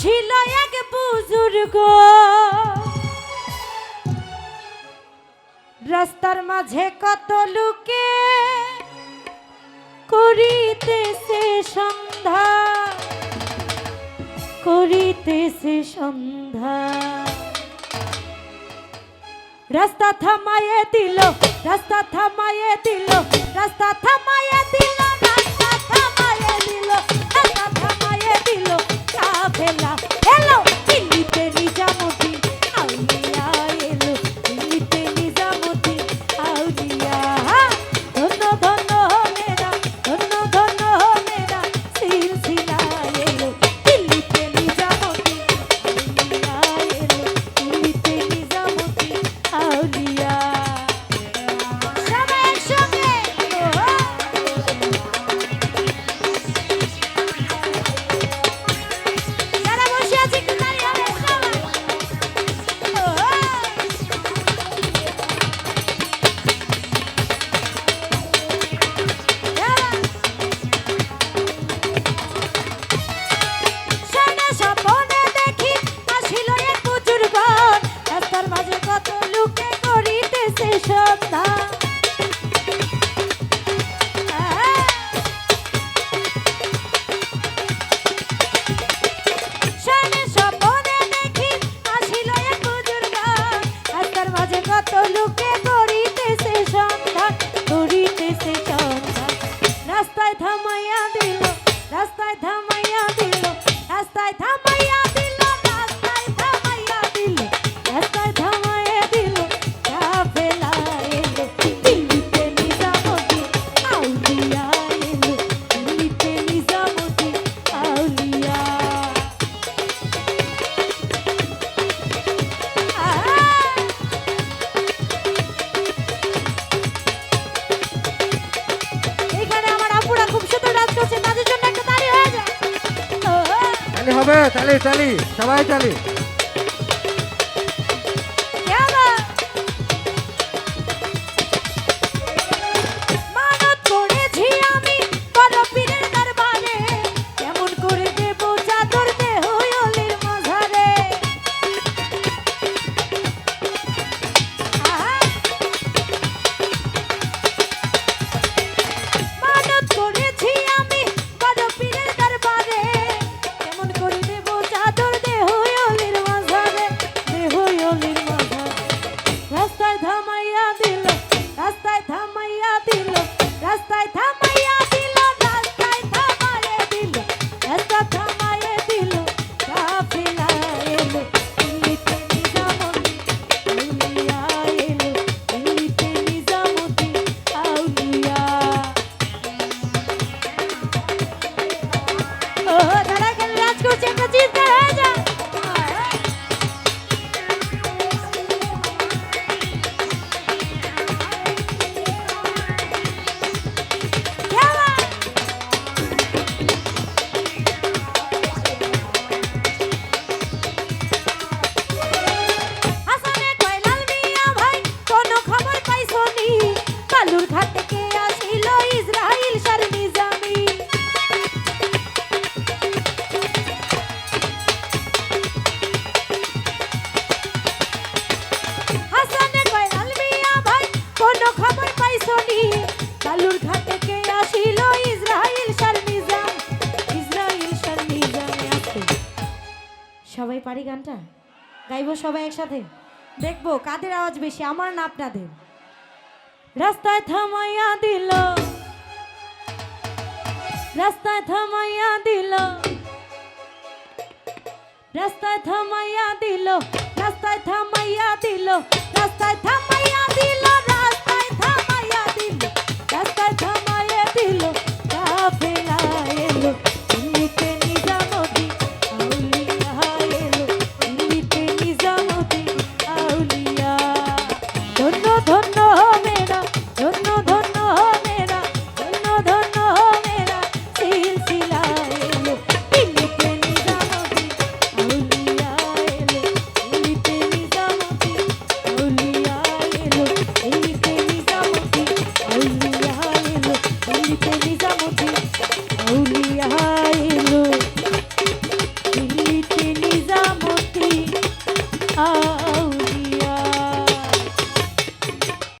ছিল এক বুজুর্গ। রাস্তার মাঝে কত লোকে করিতেছে সন্ধ্যা করিতেছে সন্ধ্যা। রাস্তা থামায়ে দিল, রাস্তা থামায়ে দিল, রাস্তা থামায়ে দিল। তালি হবে তালি তালি সবাই তালি। সবাই পারি গানটা? গাইব সবাই একসাথে? দেখব কাদের আওয়াজ বেশি, আমার না আপনাদের? রাস্তায় থামাইয়া দিল। রাস্তায় থামাইয়া দিল। রাস্তায় থামাইয়া দিল। রাস্তায় থামাইয়া দিল। রাস্তায় থামাইয়া দিল।